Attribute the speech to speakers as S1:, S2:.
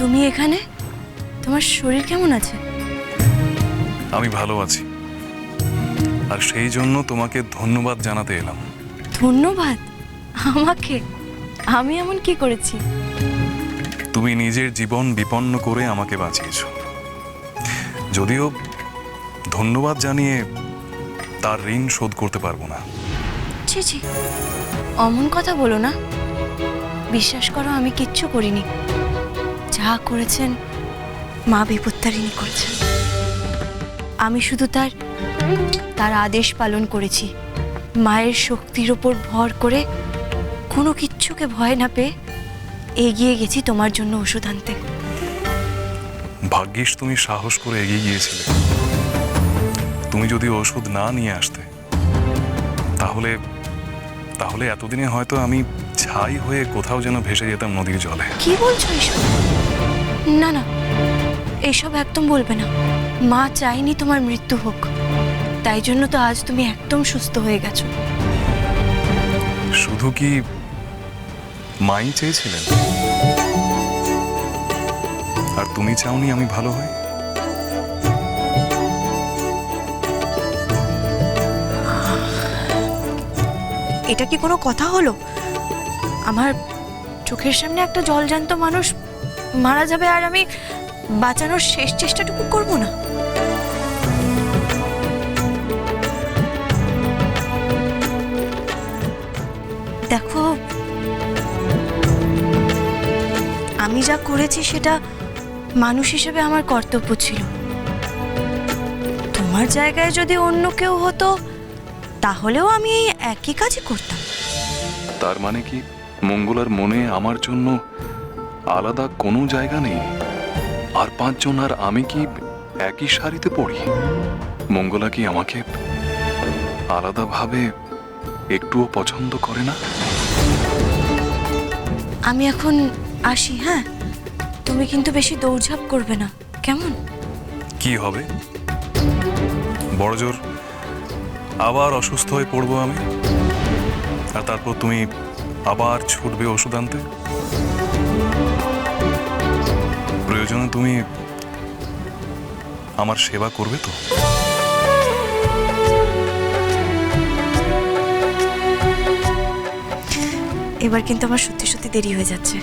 S1: এখানে? তোমার শরীর কেমন আছে?
S2: আমি ভালো আছি। আর সেই জন্য তোমাকে ধন্যবাদ জানাতে এলাম।
S1: ধন্যবাদ? আমাকে? আমি এমন কি করেছি?
S2: তুমি নিজের জীবন বিপন্ন করে আমাকে বাঁচিয়েছ। যদিও ধন্যবাদ জানিয়ে তার ঋণ শোধ করতে পারব না।
S1: ছি ছি। অমন কথা বলো না। বিশ্বাস করো আমি কিচ্ছু করিনি। যা করেছেন মা বিপত্তারিণী করেছেন। আমি শুধু তার তার আদেশ পালন করেছি। মায়ের শক্তির ওপর ভর করে কোনো কিচ্ছুকে ভয় না পেয়ে এগিয়ে গেছি তোমার জন্য ওষুধ আনতে।
S2: ভাগ্যিস তুমি সাহস করে এগিয়ে গিয়েছিলে। তুমি যদি ওষুধ না নিয়ে আসতে তাহলে তাহলে এতদিনে হয়তো আমি ছাই হয়ে কোথাও যেন ভেসে যেতাম নদীর জলে।
S1: কি বলছো এসব? না না। এসব একদম বলবে না। মা চাইনি তোমার মৃত্যু হোক। তাই জন্য তো আজ তুমি একদম সুস্থ হয়ে গেছো।
S2: শুধু কি মাই চেয়েছিলেন? আর তুমি চাওনি আমি ভালো হই?
S1: এটা কি কোনো কথা হলো? আমার চোখের সামনে একটা জলজান্ত মানুষ মারা যাবে আর আমি বাঁচানোর শেষ চেষ্টাটুকু করব না। দেখো, আমি যা করেছি সেটা মানুষ হিসেবে আমার কর্তব্য ছিল। তোমার জায়গায় যদি অন্য কেউ হতো, তাহলেও আমি একই কাজই করতাম।
S2: তার মানে কি মঙ্গলার মনে আমার জন্য আলাদা কোনো জায়গা নেই। আর পাঁচজন আর আমি কি একই শাড়িতে পড়ি মঙ্গলা কি আমাকে আলাদাভাবে একটুও পছন্দ করে না?
S1: আমি এখন আসি হ্যাঁ? তুমি কিন্তু বেশি দৌড়ঝাঁপ করবে না কেমন?
S2: কি হবে? বড়জোর আবার অসুস্থ হয়ে পড়ব আমি? আর তারপর তুমি আবার ছুটবে ওষুধ আনতে? প্রয়োজনে তুমি আমার সেবা করবে তো?
S1: এবার কিন্তু আমার সত্যি সত্যি দেরি হয়ে যাচ্ছে।